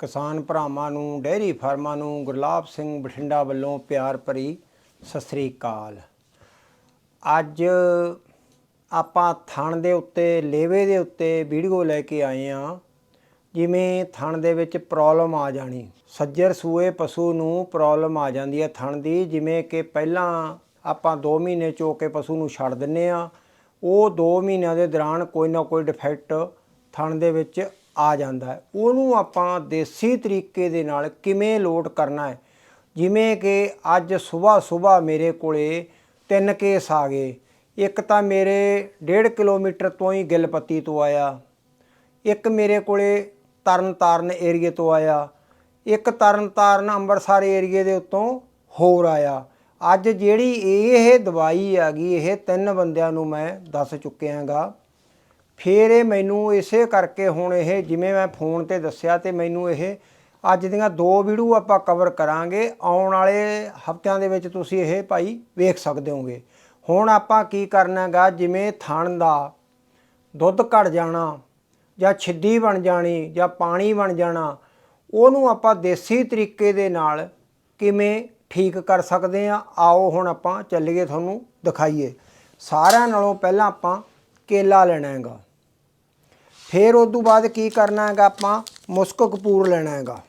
ਕਿਸਾਨ ਭਰਾਵਾਂ ਨੂੰ, ਡੇਅਰੀ ਫਾਰਮਾਂ ਨੂੰ ਗੁਰਲਾਬ ਸਿੰਘ ਬਠਿੰਡਾ ਵੱਲੋਂ ਪਿਆਰ ਭਰੀ ਸਤਿ ਸ੍ਰੀ ਅਕਾਲ। ਅੱਜ ਆਪਾਂ ਥਣ ਦੇ ਉੱਤੇ, ਲੇਵੇ ਦੇ ਉੱਤੇ ਵੀਡੀਓ ਲੈ ਕੇ ਆਏ ਆ ਜਿਵੇਂ ਥਣ ਦੇ ਵਿੱਚ ਪ੍ਰੋਬਲਮ ਆ ਜਾਣੀ। ਸੱਜਰ ਸੂਏ ਪਸ਼ੂ ਨੂੰ ਪ੍ਰੋਬਲਮ ਆ ਜਾਂਦੀ ਹੈ ਥਣ ਦੀ, ਜਿਵੇਂ ਕਿ ਪਹਿਲਾਂ ਆਪਾਂ 2 ਮਹੀਨੇ ਚੋ ਕੇ ਪਸ਼ੂ ਨੂੰ ਛੱਡ ਦਿੰਨੇ ਆ ਉਹ 2 ਮਹੀਨਿਆਂ ਦੇ ਦੌਰਾਨ ਕੋਈ ਨਾ ਕੋਈ ਡਿਫੈਕਟ ਥਣ ਦੇ ਵਿੱਚ ਆ ਜਾਂਦਾ ਉਹਨੂੰ ਆਪਾਂ ਦੇਸੀ ਤਰੀਕੇ ਦੇ ਨਾਲ ਕਿਵੇਂ ਲੋਡ ਕਰਨਾ ਹੈ? ਜਿਵੇਂ ਕਿ ਅੱਜ ਸਵੇਰ ਸਵੇਰ ਮੇਰੇ ਕੋਲੇ ਤਿੰਨ ਕੇਸ ਆ ਗਏ। ਇੱਕ ਤਾਂ ਮੇਰੇ 1.5 ਕਿਲੋਮੀਟਰ ਤੋਂ ਹੀ ਗਿਲਪੱਤੀ ਤੋਂ ਆਇਆ। ਇੱਕ ਮੇਰੇ ਕੋਲੇ ਤਰਨਤਾਰਨ ਏਰੀਏ ਤੋਂ ਆਇਆ। ਇੱਕ ਤਰਨਤਾਰਨ ਅੰਮ੍ਰਿਤਸਰ ਏਰੀਏ ਦੇ ਉੱਤੋਂ ਹੋਰ ਆਇਆ। ਅੱਜ ਜਿਹੜੀ ਇਹ ਦਵਾਈ ਆ ਗਈ ਇਹ ਤਿੰਨ ਬੰਦਿਆਂ ਨੂੰ ਮੈਂ ਦੱਸ ਚੁੱਕਿਆਗਾ। ਫਿਰ ਇਹ ਮੈਨੂੰ ਇਸੇ ਕਰਕੇ ਹੁਣ ਇਹ ਜਿਵੇਂ ਮੈਂ ਫੋਨ ਤੇ ਦੱਸਿਆ ਤੇ ਮੈਨੂੰ ਇਹ ਅੱਜ ਦੀਆਂ ਦੋ ਵੀਡੀਓ ਆਪਾਂ ਕਵਰ ਕਰਾਂਗੇ। ਆਉਣ ਵਾਲੇ ਹਫ਼ਤਿਆਂ ਦੇ ਵਿੱਚ ਤੁਸੀਂ ਇਹ ਭਾਈ ਵੇਖ ਸਕਦੇ ਹੋਗੇ। ਹੁਣ ਆਪਾਂ ਕੀ ਕਰਨਾਗਾ ਜਿਵੇਂ ਥਣ ਦਾ ਦੁੱਧ ਘਟ ਜਾਣਾ ਜਾਂ ਛਿੱਦੀ ਬਣ ਜਾਣੀ ਜਾਂ ਪਾਣੀ ਬਣ ਜਾਣਾ, ਉਹਨੂੰ ਆਪਾਂ ਦੇਸੀ ਤਰੀਕੇ ਦੇ ਨਾਲ ਕਿਵੇਂ ਠੀਕ ਕਰ ਸਕਦੇ ਆ ਆਓ ਹੁਣ ਆਪਾਂ ਚੱਲੀਏ ਤੁਹਾਨੂੰ ਦਿਖਾਈਏ। ਸਾਰਿਆਂ ਨਾਲੋਂ ਪਹਿਲਾਂ ਆਪਾਂ ਕੇਲਾ ਲੈਣਾ ਹੈਗਾ। ਫਿਰ ਉਸ ਤੋਂ ਬਾਅਦ ਕੀ ਕਰਨਾ ਹੈਗਾ ਆਪਾਂ? ਮੁਸਕ ਕਪੂਰ ਲੈਣਾ ਹੈਗਾ।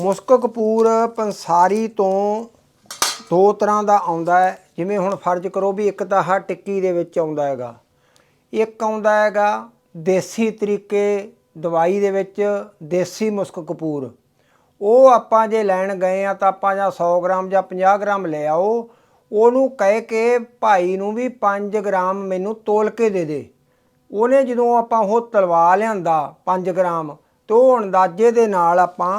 ਮੁਸਕ ਕਪੂਰ ਪੰਸਾਰੀ ਤੋਂ ਦੋ ਤਰ੍ਹਾਂ ਦਾ ਆਉਂਦਾ ਹੈ। ਜਿਵੇਂ ਹੁਣ ਫਰਜ਼ ਕਰੋ ਵੀ ਇੱਕ ਤਾਂ ਆਹ ਟਿੱਕੀ ਦੇ ਵਿੱਚ ਆਉਂਦਾ ਹੈਗਾ। ਇੱਕ ਆਉਂਦਾ ਹੈਗਾ ਦੇਸੀ ਤਰੀਕੇ ਦਵਾਈ ਦੇ ਵਿੱਚ ਦੇਸੀ ਮੁਸਕ ਕਪੂਰ। ਉਹ ਆਪਾਂ ਜੇ ਲੈਣ ਗਏ ਆ ਤਾਂ ਆਪਾਂ ਜਾਂ 100 ਗ੍ਰਾਮ ਜਾਂ 50 ਗ੍ਰਾਮ ਲੈ ਆਓ। ਉਹਨੂੰ ਕਹਿ ਕੇ ਭਾਈ ਨੂੰ ਵੀ 5 ਗ੍ਰਾਮ ਮੈਨੂੰ ਤੋਲ ਕੇ ਦੇ ਦੇ। ਉਹਨੇ ਜਦੋਂ ਆਪਾਂ ਉਹ ਤਲਵਾ ਲਿਆਂਦਾ 5 ਗ੍ਰਾਮ ਤੇ ਉਹ ਅੰਦਾਜ਼ੇ ਦੇ ਨਾਲ ਆਪਾਂ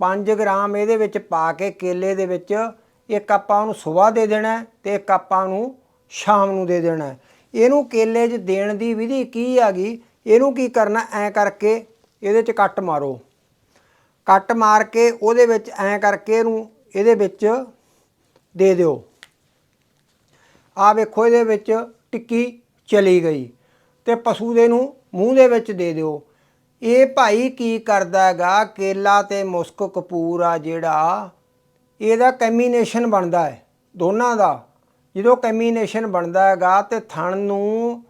5 ਗ੍ਰਾਮ ਇਹਦੇ ਵਿੱਚ ਪਾ ਕੇ ਕੇਲੇ ਦੇ ਵਿੱਚ ਇੱਕ ਆਪਾਂ ਉਹਨੂੰ ਸਵੇਰ ਦੇ ਦੇਣਾ ਹੈ ਤੇ ਇੱਕ ਆਪਾਂ ਨੂੰ ਸ਼ਾਮ ਨੂੰ ਦੇ ਦੇਣਾ ਇਹਨੂੰ ਕੇਲੇ 'ਚ ਦੇਣ ਦੀ ਵਿਧੀ ਕੀ ਹੈਗੀ? ਇਹਨੂੰ ਕੀ ਕਰਨਾ? ਐ ਕਰਕੇ ਇਹਦੇ 'ਚ ਕੱਟ ਮਾਰੋ। ਕੱਟ ਮਾਰ ਕੇ ਉਹਦੇ ਵਿੱਚ ਐ ਕਰਕੇ ਇਹਨੂੰ ਇਹਦੇ ਵਿੱਚ ਦੇ ਦਿਓ। ਆ ਵੇਖੋ ਇਹਦੇ ਵਿੱਚ ਟਿੱਕੀ ਚਲੀ ਗਈ ਤੇ ਪਸ਼ੂ ਦੇ ਨੂੰ ਮੂੰਹ ਦੇ ਵਿੱਚ ਦੇ ਦਿਓ। ਇਹ ਭਾਈ ਕੀ ਕਰਦਾ ਹੈਗਾ? ਕੇਲਾ ਤੇ ਮੁਸਕ ਕਪੂਰ ਆ ਜਿਹੜਾ, ਇਹਦਾ ਕੈਮੀਨੇਸ਼ਨ ਬਣਦਾ ਹੈ, ਦੋਨਾਂ ਦਾ। ਜਦੋਂ ਕੈਮੀਨੇਸ਼ਨ ਬਣਦਾ ਹੈਗਾ ਤੇ ਥਣ ਨੂੰ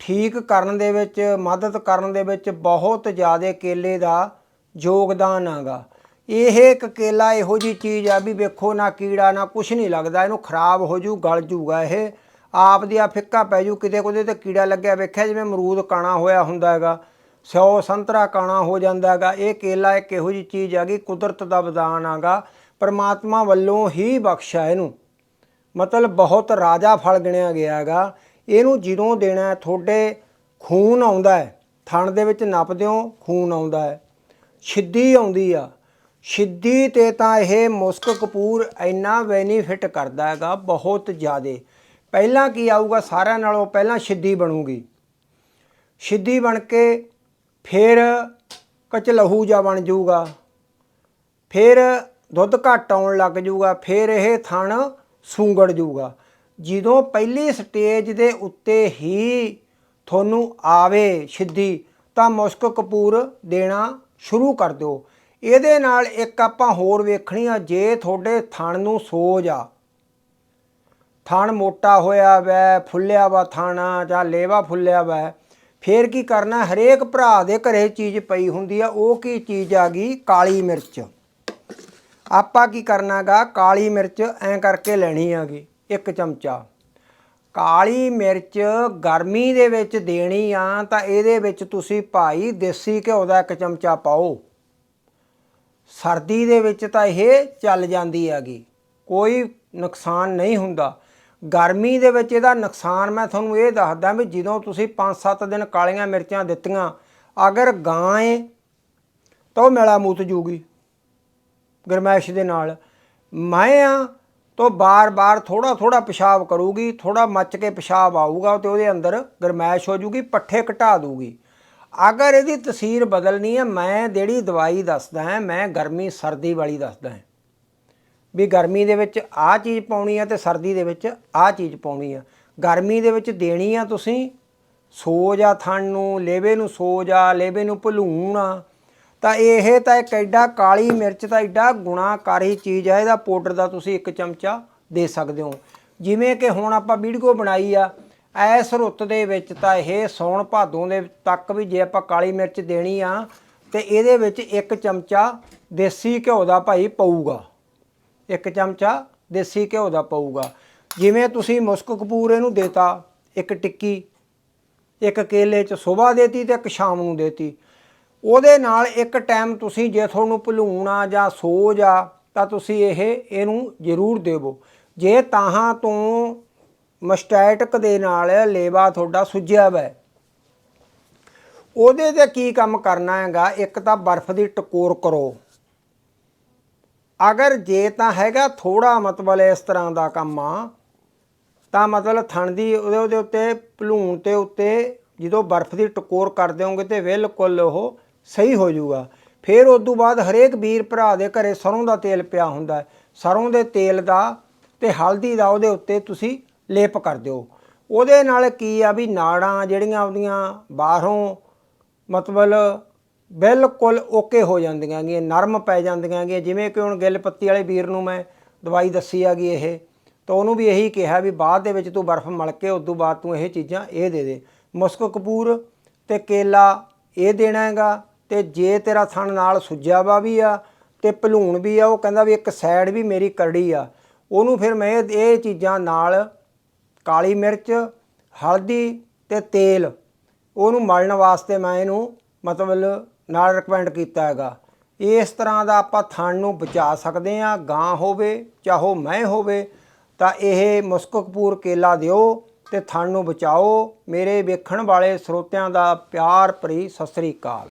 ਠੀਕ ਕਰਨ ਦੇ ਵਿੱਚ, ਮਦਦ ਕਰਨ ਦੇ ਵਿੱਚ ਬਹੁਤ ਜ਼ਿਆਦਾ ਕੇਲੇ ਦਾ ਯੋਗਦਾਨ ਹੈਗਾ। ਇਹ ਇੱਕ ਕੇਲਾ ਇਹੋ ਜੀ ਚੀਜ਼ ਆ ਵੀ ਵੇਖੋ ਨਾ ਕੀੜਾ ਨਾ ਕੁਝ ਨਹੀਂ ਲੱਗਦਾ, ਇਹਨੂੰ ਖਰਾਬ ਹੋ ਜੂ, ਗਲ ਜੂਗਾ ਇਹ। ਆਪ ਦੀ ਆ ਫਿੱਕਾ ਪੈ ਜੂ, ਕਿਤੇ ਕੋਦੇ ਤੇ ਕੀੜਾ ਲੱਗਿਆ ਵੇਖਿਆ ਜਿਵੇਂ ਅਮਰੂਦ ਕਾਣਾ ਹੋਇਆ ਹੁੰਦਾ ਹੈਗਾ ਸਿਓ ਸੰਤਰਾ ਕਾਣਾ ਹੋ ਜਾਂਦਾ ਹੈਗਾ, ਇਹ ਕੇਲਾ ਇੱਕ ਇਹੋ ਜੀ ਚੀਜ਼ ਹੈਗੀ ਕੁਦਰਤ ਦਾ ਵਰਦਾਨ ਹੈਗਾ ਪਰਮਾਤਮਾ ਵੱਲੋਂ ਹੀ ਬਖਸ਼ਿਆ ਇਹਨੂੰ। ਮਤਲਬ ਬਹੁਤ ਰਾਜਾ ਫਲ ਗਿਣਿਆ ਗਿਆ ਹੈਗਾ, ਇਹਨੂੰ ਜਦੋਂ ਦੇਣਾ ਤੁਹਾਡੇ ਖੂਨ ਆਉਂਦਾ ਹੈ, ਥਣ ਦੇ ਵਿੱਚ ਨੱਪ ਦਿਓ ਖੂਨ ਆਉਂਦਾ ਹੈ। ਛਿੱਦੀ ਆਉਂਦੀ ਆ ਛਿੱਦੀ ਤੇ ਤਾਂ ਇਹ ਮੁਸਕ ਕਪੂਰ ਇੰਨਾ ਬੈਨੀਫਿਟ ਕਰਦਾ ਹੈਗਾ, ਬਹੁਤ ਜ਼ਿਆਦੇ। ਪਹਿਲਾਂ ਕੀ ਆਊਗਾ ਸਾਰਿਆਂ ਨਾਲੋਂ ਪਹਿਲਾਂ ਛਿੱਦੀ ਬਣੂਗੀ। ਛਿੱਦੀ ਬਣ ਕੇ ਫਿਰ ਕਚਲਹੂ ਜਾ ਬਣ ਜਾਊਗਾ। ਫਿਰ ਦੁੱਧ ਘੱਟ ਆਉਣ ਲੱਗ ਜਾਊਗਾ, ਫਿਰ ਇਹ ਥਣ ਸੂੰਗੜ ਜਾਊਗਾ। ਜਦੋਂ ਪਹਿਲੀ ਸਟੇਜ ਦੇ ਉੱਤੇ ਹੀ ਤੁਹਾਨੂੰ ਆਵੇ ਸਿੱਧੀ, ਤਾਂ ਮੁਸਕ ਕਪੂਰ ਦੇਣਾ ਸ਼ੁਰੂ ਕਰ ਦਿਓ। ਇਹਦੇ ਨਾਲ ਇੱਕ ਆਪਾਂ ਹੋਰ ਵੇਖਣੀ ਆ, ਜੇ ਤੁਹਾਡੇ ਥਣ ਨੂੰ ਸੋਜ ਆ, ਥਣ ਮੋਟਾ ਹੋਇਆ ਵੈ, ਫੁੱਲਿਆ ਵਾ ਥਾਣਾ ਜਾਂ ਲੇਵਾ ਫੁੱਲਿਆ ਵੈ, ਫੇਰ ਕੀ ਕਰਨਾ? ਹਰੇਕ ਭਰਾ ਦੇ ਘਰੇ ਚੀਜ਼ ਪਈ ਹੁੰਦੀ ਆ, ਉਹ ਕੀ ਚੀਜ਼ ਆ ਗਈ? ਕਾਲੀ ਮਿਰਚ। ਆਪਾਂ ਕੀ ਕਰਨਾਗਾ? ਕਾਲੀ ਮਿਰਚ ਐਂ ਕਰਕੇ ਲੈਣੀ ਆਗੀ, ਇੱਕ ਚਮਚਾ। ਕਾਲੀ ਮਿਰਚ ਗਰਮੀ ਦੇ ਵਿੱਚ ਦੇਣੀ ਆ, ਤਾਂ ਇਹਦੇ ਵਿੱਚ ਤੁਸੀਂ ਭਾਈ ਦੇਸੀ ਘਿਓ ਦਾ ਇੱਕ ਚਮਚਾ ਪਾਓ। ਸਰਦੀ ਦੇ ਵਿੱਚ ਤਾਂ ਇਹ ਚੱਲ ਜਾਂਦੀ ਹੈਗੀ, ਕੋਈ ਨੁਕਸਾਨ ਨਹੀਂ ਹੁੰਦਾ। ਗਰਮੀ ਦੇ ਵਿੱਚ ਇਹਦਾ ਨੁਕਸਾਨ ਮੈਂ ਤੁਹਾਨੂੰ ਇਹ ਦੱਸਦਾ ਵੀ ਜਦੋਂ ਤੁਸੀਂ 5-7 ਦਿਨ ਕਾਲੀਆਂ ਮਿਰਚਾਂ ਦਿੱਤੀਆਂ, ਅਗਰ ਗਾਂ ਏ, ਤਾਂ ਉਹ ਮੇਲਾ ਮੂਤ ਜੂਗੀ, ਗਰਮੈਸ਼ ਦੇ ਨਾਲ। ਮੈਂ ਆ, ਤਾਂ ਬਾਰ-ਬਾਰ ਥੋੜਾ-ਥੋੜਾ ਪਿਸ਼ਾਬ ਕਰੂਗੀ ਥੋੜਾ ਮੱਚ ਕੇ ਪਿਸ਼ਾਬ ਆਊਗਾ ਤੇ ਉਹਦੇ ਅੰਦਰ ਗਰਮੈਸ਼ ਹੋ ਜੂਗੀ, ਪੱਠੇ ਘਟਾ ਦੂਗੀ। ਅਗਰ ਇਹਦੀ ਤਸਵੀਰ ਬਦਲਣੀ ਹੈ, ਮੈਂ ਜਿਹੜੀ ਦਵਾਈ ਦੱਸਦਾ ਹਾਂ, ਮੈਂ ਗਰਮੀ ਸਰਦੀ ਵਾਲੀ ਦੱਸਦਾ ਹਾਂ। ਵੀ ਗਰਮੀ ਦੇ ਵਿੱਚ ਆਹ ਚੀਜ਼ ਪਾਉਣੀ ਆ ਤੇ ਸਰਦੀ ਦੇ ਵਿੱਚ ਆਹ ਚੀਜ਼ ਪਾਉਣੀ ਆ। ਗਰਮੀ ਦੇ ਵਿੱਚ ਦੇਣੀ ਆ ਤੁਸੀਂ ਸੋਜ ਆ ਥਣ ਨੂੰ, ਲੇਵੇ ਨੂੰ ਸੋਜ ਆ, ਲੇਵੇ ਨੂੰ ਭਲੂਣ ਆ। ਤਾਂ ਇਹ ਤਾਂ ਇੱਕ ਐਡਾ ਕਾਲੀ ਮਿਰਚ ਤਾਂ ਐਡਾ ਗੁਣਾਕਾਰੀ ਚੀਜ਼ ਹੈ ਇਹਦਾ ਪਾਊਡਰ ਦਾ ਤੁਸੀਂ ਇੱਕ ਚਮਚਾ ਦੇ ਸਕਦੇ ਹੋ। ਜਿਵੇਂ ਕਿ ਹੁਣ ਆਪਾਂ ਵੀਡੀਓ ਬਣਾਈ ਆ ਐਸ ਰੁੱਤ ਦੇ ਵਿੱਚ ਤਾਂ ਇਹ ਸੌਣ ਭਾਦੋਂ ਦੇ ਤੱਕ ਵੀ ਜੇ ਆਪਾਂ ਕਾਲੀ ਮਿਰਚ ਦੇਣੀ ਆ, ਤੇ ਇਹਦੇ ਵਿੱਚ ਇੱਕ ਚਮਚਾ ਦੇਸੀ ਘਿਓ ਦਾ ਭਾਈ ਪਊਗਾ। ਇੱਕ ਚਮਚਾ ਦੇਸੀ ਘਿਓ ਦਾ ਪਊਗਾ। ਜਿਵੇਂ ਤੁਸੀਂ ਮੁਸਕ ਕਪੂਰ ਇਹਨੂੰ ਦੇਤਾ, ਇੱਕ ਟਿੱਕੀ, ਇੱਕ ਕੇਲੇ ਚ ਸਵੇਰ ਦੇਤੀ ਤੇ ਇੱਕ ਸ਼ਾਮ ਨੂੰ ਦੇਤੀ। ਉਹਦੇ ਨਾਲ ਇੱਕ ਟਾਈਮ ਤੁਸੀਂ ਜੇ ਤੁਹਾਨੂੰ ਭਲੂਣ ਆ ਜਾਂ ਸੋਜ ਆ, ਤਾਂ ਤੁਸੀਂ ਇਹ, ਇਹਨੂੰ ਜ਼ਰੂਰ ਦੇਵੋ। ਜੇ ਤਾਹਾਂ ਤੋਂ ਮਸਟੈਟਿਕ ਦੇ ਨਾਲ ਲੇਵਾ ਤੁਹਾਡਾ ਸੁੱਜਿਆ ਵੈ। ਉਹਦੇ ਤੇ ਕੀ ਕੰਮ ਕਰਨਾ ਹੈਗਾ? ਇੱਕ ਤਾਂ ਬਰਫ਼ ਦੀ ਟਕੋਰ ਕਰੋ। ਅਗਰ ਜੇ ਤਾਂ ਹੈਗਾ ਥੋੜਾ ਮਤਲਬ ਇਸ ਤਰ੍ਹਾਂ ਦਾ ਕੰਮ ਆ, ਤਾਂ ਮਤਲਬ ਥਣ ਦੀ ਉਹਦੇ ਉਹਦੇ ਉੱਤੇ, ਭਲੂਣ ਤੇ ਉੱਤੇ ਜਦੋਂ ਬਰਫ਼ ਦੀ ਟਕੋਰ ਕਰ ਦਿਓਗੇ ਤੇ ਬਿਲਕੁਲ ਉਹ ਸਹੀ ਹੋ ਜਾਊਗਾ। ਫਿਰ ਉਸ ਤੋਂ ਬਾਅਦ ਹਰੇਕ ਵੀਰ ਭਰਾ ਦੇ ਘਰੇ ਸਰੋਂ ਦਾ ਤੇਲ ਪਿਆ ਹੁੰਦਾ। ਹੈ। ਸਰੋਂ ਦੇ ਤੇਲ ਦਾ ਤੇ ਹਲਦੀ ਦਾ ਉਹਦੇ ਉੱਤੇ ਤੁਸੀਂ ਲੇਪ ਕਰ ਦਿਓ। ਉਹਦੇ ਨਾਲ ਕੀ ਆ ਵੀ ਨਾੜਾਂ ਜਿਹੜੀਆਂ ਉਹਦੀਆਂ ਬਾਹਰੋਂ ਮਤਲਬ ਬਿਲਕੁਲ ਓਕੇ ਹੋ ਜਾਂਦੀਆਂ ਗੀਆਂ ਨਰਮ ਪੈ ਜਾਂਦੀਆਂ ਗੀਆਂ ਜਿਵੇਂ ਕਿ ਹੁਣ ਗਿੱਲ ਪੱਤੀ ਵਾਲੇ ਵੀਰ ਨੂੰ ਮੈਂ ਦਵਾਈ ਦੱਸੀ ਹੈਗੀ ਇਹ, ਤਾਂ ਉਹਨੂੰ ਵੀ ਇਹੀ ਕਿਹਾ ਵੀ ਬਾਅਦ ਦੇ ਵਿੱਚ ਤੂੰ ਬਰਫ਼ ਮਲ ਕੇ ਉਸ ਤੋਂ ਬਾਅਦ ਤੂੰ ਇਹ ਚੀਜ਼ਾਂ ਇਹ ਦੇ ਦੇ। ਮੁਸਕ ਕਪੂਰ ਤੇ ਕੇਲਾ ਇਹ ਦੇਣਾ ਹੈਗਾ ਤੇ ਜੇ ਤੇਰਾ ਥਣ ਨਾਲ ਸੁੱਜਿਆ ਵਾ ਵੀ ਆ ਤੇ ਭਲੂਣ ਵੀ ਆ, ਉਹ ਕਹਿੰਦਾ ਵੀ ਇੱਕ ਸਾਈਡ ਵੀ ਮੇਰੀ ਕਰੜੀ ਆ। ਉਹਨੂੰ ਫਿਰ ਮੈਂ ਇਹ ਚੀਜ਼ਾਂ ਨਾਲ ਕਾਲੀ ਮਿਰਚ, ਹਲਦੀ ਤੇ ਤੇਲ। ਉਹਨੂੰ ਮਲਣ ਵਾਸਤੇ ਮੈਂ ਇਹਨੂੰ ਮਤਲਬ ਨਾਲ ਰეკਮੈਂਡ ਕੀਤਾ ਹੈਗਾ। ਇਸ ਤਰ੍ਹਾਂ ਦਾ ਆਪਾਂ ਥਣ ਨੂੰ ਬਚਾ ਸਕਦੇ ਆ ਗਾਂ ਹੋਵੇ, ਚਾਹੋ ਮੈਂ ਹੋਵੇ, ਤਾਂ ਇਹ ਮੁਸਕਕਪੂਰ ਕੇਲਾ ਦਿਓ ਤੇ ਥਣ ਨੂੰ ਬਚਾਓ। ਮੇਰੇ ਵੇਖਣ ਵਾਲੇ ਸਰੋਤਿਆਂ ਦਾ ਪਿਆਰ ਭਰੀ ਸਤਿ ਸ੍ਰੀ ਅਕਾਲ।